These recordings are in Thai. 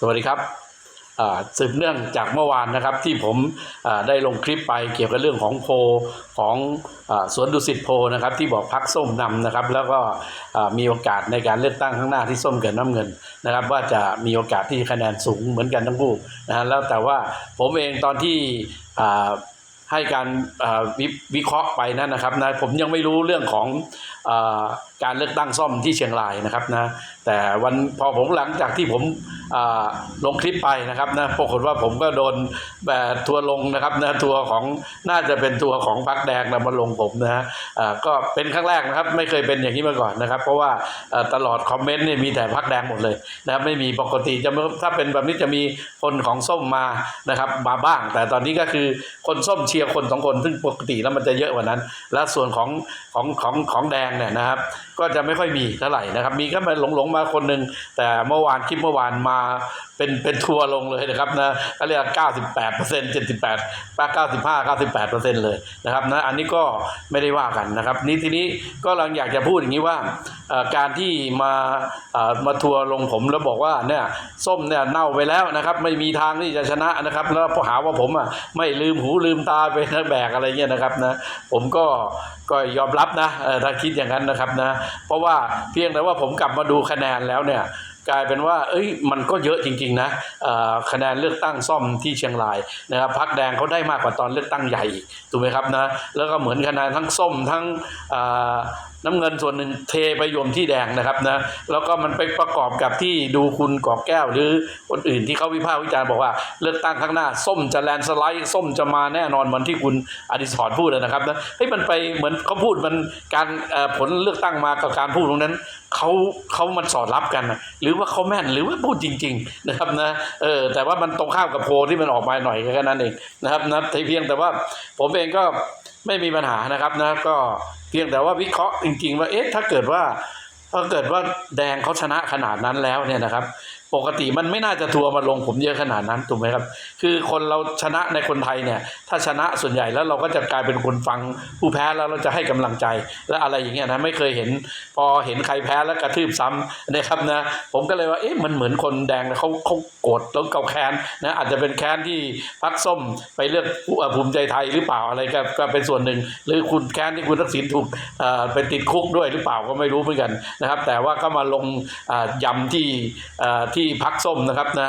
สวัสดีครับสืบเนื่องจากเมื่อวานนะครับที่ผมได้ลงคลิปไปเกี่ยวกับเรื่องของโพลของอสวนดุสิตโพนะครับที่บอกพักส้มนำนะครับ แล้วก็มีโอกาสในการเลือกตั้งข้างหน้าที่ส้มกับน้ำเงินนะครับ ว่าจะมีโอกาสที่คะแนนสูงเหมือนกันทั้งคู่นะฮะแล้วแต่ว่าผมเองตอนที่ ให้การวิวิเคราะห์ไปนั่นนะครับนะผมยังไม่รู้เรื่องของอการเลือกตั้งซ่อมที่เชียงรายนะครับนะแต่วันพอผมหลังจากที่ผมลงคลิปไปนะครับนะปรากฏว่าผมก็โดนแบบทัวลงนะครับนะทัวของน่าจะเป็นทัวของพักแดงนะมาลงผมนะฮะก็เป็นครั้งแรกนะครับไม่เคยเป็นอย่างนี้มาก่อนนะครับ เพราะว่าตลอดคอมเมนต์เนี่ยมีแต่พักแดงหมดเลยนะครับไม่มีปกติจะถ้าเป็นแบบนี้จะมีคนของส้มมานะครับมาบ้าง แต่ตอนนี้ก็คือคนส้มเชีียร์คนสองคน ซึ่งปกติแล้วมันจะเยอะกว่านั้น และส่วนของของของของแดงเนี่ยนะครับ ก็จะไม่ค่อยมีเท่าไหร่นะครับ มีก็มาหลงๆมาคนหนึ่งแต่เมื่อวานคลิปเมื่อวานมาเป็นเป็นทัวร์ลงเลยนะครับนะก็เรียกเก้าสิบแปดเปอร์เซ็นต์เจ็ดสิบแปดป้าเก้าสิบห้าเก้าสิบแปดเปอร์เซ็นต์เลยนะครับนะอันนี้ก็ไม่ได้ว่ากันนะครับ นี่ทีนี้ก็เราอยากจะพูดอย่างนี้ว่าการที่มามาทัวร์ลงผมแล้วบอกว่าเนี่ยส้มเนี่ยเน่าไปแล้วนะครับไม่มีทางที่จะชนะนะครับแล้วหาว่าผมอะไม่ลืมหูลืมตาไปนะแบกอะไรเงี้ยนะครับนะผมก็ก็ยอมรับนะถ้าคิดอย่างนั้นนะครับนะเพราะว่าเพียงแต่ว่าผมกลับมาดูคะแนนแล้วเนี่ย กลายเป็นว่า เอ้ยมันก็เยอะจริง ๆ นะคะแนนเลือกตั้งซ่อมที่เชียงรายนะครับพักแดงเขาได้มากกว่าตอนเลือกตั้งใหญ่อีกถูกไหมครับนะแล้วก็เหมือนคะแนนทั้งส้มทั้ง น้ำเงินส่วนหนึ่งเทไปโยมที่แดงนะครับนะแล้วก็มันไปประกอบกับที่ดูคุณกอบแก้วหรือคนอื่นที่เขาวิพากษ์วิจารณ์บอกว่าเลือกตั้งข้างหน้า ส้มจะแลนสไลด์ส้มจะมาแน่นอนเหมือนที่คุณอดิศรพูดเลยนะครับนะเฮ้ยมันไปเหมือนเขาพูดมันการผลเลือกตั้งมากับการพูดตรงนั้นเขาเขามันสอดรับกัน หรือว่าเขาแม่นหรือว่าพูดจริง ๆนะครับนะเออแต่ว่ามันตรงข้ามกับโพลที่มันออกมาหน่อยแค่นั้นเองนะครับนะแต่เพียงแต่ว่าผมเองก็ ไม่มีปัญหานะครับนะก็เพียงแต่ว่าวิเคราะห์จริง ๆ ว่าเอ๊ะถ้าเกิดว่าถ้าเกิดว่าแดงเขาชนะขนาดนั้นแล้วเนี่ยนะครับ ปกติมันไม่น่าจะทัวร์มาลงผมเยอะขนาดนั้นถูกไหมครับ คือคนเราชนะในคนไทยเนี่ย ถ้าชนะส่วนใหญ่แล้วเราก็จะกลายเป็นคนฟังผู้แพ้แล้วเราจะให้กำลังใจและอะไรอย่างเงี้ยนะไม่เคยเห็น พอเห็นใครแพ้แล้วกระทืบซ้ำนะครับนะผมก็เลยว่าเอ๊ะมันเหมือนคนแดงนะเขาเขาโกรธแล้วเขาแค้นนะอาจจะเป็นแค้นที่พักส้มไปเลือกผู้อภูมิใจไทยหรือเปล่าอะไรก็ก็เป็นส่วนหนึ่ง หรือคุณแค้นที่คุณทักษิณถูกเอ่อไปติดคุกด้วยหรือเปล่าก็ไม่รู้เหมือนกันนะครับ แต่ว่าก็มาลงอ่ายำที่อ่อที่พักส้มนะครับนะ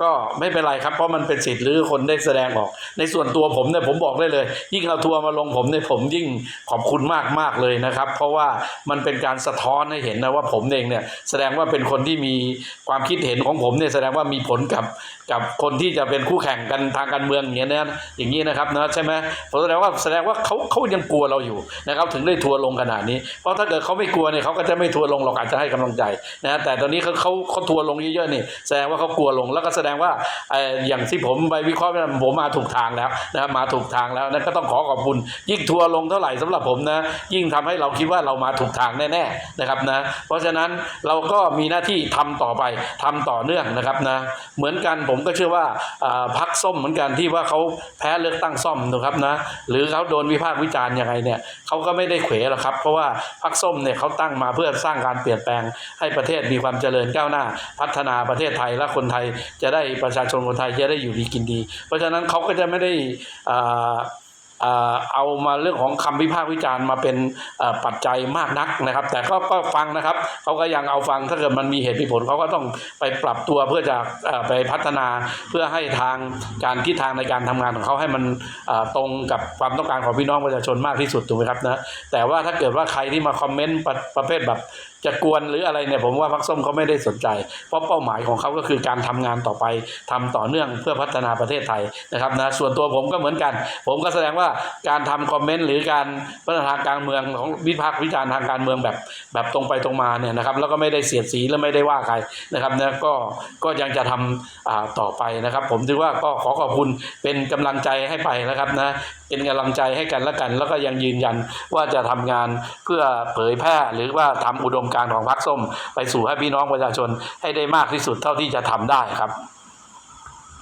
ก็ไม่เป็นไรครับเพราะมันเป็นสิทธิ์หรือคนได้แสดงออก ในส่วนตัวผมเนี่ยผมบอกได้เลย ยิ่งเอาทัวร์มาลงผมเนี่ยผมยิ่งขอบคุณมากมากเลยนะครับ เพราะว่ามันเป็นการสะท้อนให้เห็นนะว่าผมเองเนี่ยแสดงว่าเป็นคนที่มีความคิดเห็นของผมเนี่ยแสดงว่ามีผลกับกับคนที่จะเป็นคู่แข่งกันทางการเมืองอย่างเงี้ยนะอย่างนี้นะครับนะใช่ไหมผมแสดงว่าแสดงว่าเขาเขายังกลัวเราอยู่นะครับถึงได้ทัวร์ลงขนาดนี้ เพราะถ้าเกิดเขาไม่กลัวเนี่ยเขาก็จะไม่ทัวร์ลงหรอกอาจจะให้กำลังใจนะแต่ตอนนี้เขาเขาเขาทัวร์ลงเยอะๆนี่แสดงว่าเขากลัวลงแล้วก็แสดงว่าอย่างที่ผมไปวิเคราะห์นะผมมาถูกทางแล้วนะครับมาถูกทางแล้วนะก็ต้องขอขอบคุณ ยิ่งทัวร์ลงเท่าไหร่สำหรับผมนะยิ่งทำให้เราคิดว่าเรามาถูกทางแน่ๆนะครับนะเพราะฉะนั้นเราก็มีหน้าที่ทำต่อไปทำต่อเนื่องนะครับนะเหมือนกันผมก็เชื่อว่าอ่าพักส้มเหมือนกันที่ว่าเขาแพ้เลือกตั้งซ่อมนะครับนะหรือเขาโดนวิพากษ์วิจารณ์ยังไงเนี่ยเขาก็ไม่ได้เขวหรอกครับ เพราะว่าพักส้มเนี่ยเขาตั้งมาเพื่อสร้างการเปลี่ยนแปลงให้ประเทศมีความเจริญก้าวหน้าพัฒฒนาประเทศไทยและคนไทยจะได้ประชาชนคนไทยจะได้อยู่ดีกินดี เพราะฉะนั้นเขาก็จะไม่ได้อ่าเอามาเรื่องของคำวิพากษ์วิจารณ์มาเป็นปัจจัยมากนักนะครับ แต่ก็ก็ฟังนะครับเขาก็ยังเอาฟังถ้าเกิดมันมีเหตุมีผลเขาก็ต้องไปปรับตัวเพื่อจะไปพัฒนาเพื่อให้ทางการทิศทางในการทำงานของเขาให้มันตรงกับความต้องการของพี่น้องประชาชนมากที่สุดถูกไหมครับนะแต่ว่าถ้าเกิดว่าใครที่มาคอมเมนต์ประประเภทแบบ จะกวนหรืออะไรเนี่ยผมว่าพักส้มเขาไม่ได้สนใจ เพราะเป้าหมายของเขาก็คือการทำงานต่อไปทำต่อเนื่องเพื่อพัฒนาประเทศไทยนะครับนะส่วนตัวผมก็เหมือนกัน ผมก็แสดงว่าการทำคอมเมนต์หรือการพัฒนาการเมืองของวิพากษ์วิจารณ์ทางการเมืองแบบแบบตรงไปตรงมาเนี่ยนะครับแล้วก็ไม่ได้เสียดสีและไม่ได้ว่าใครนะครับนะก็ก็ยังจะทำอ่าต่อไปนะครับ ผมถือว่าก็ขอขอบคุณเป็นกำลังใจให้ไปนะครับนะ เป็นกำลังใจให้กันและกัน แล้วก็ยังยืนยันว่าจะทำงานเพื่อเผยแพร่หรือว่าทำอุดมการณ์ของพรรคส้ม ไปสู่ให้พี่น้องประชาชนให้ได้มากที่สุดเท่าที่จะทำได้ครับ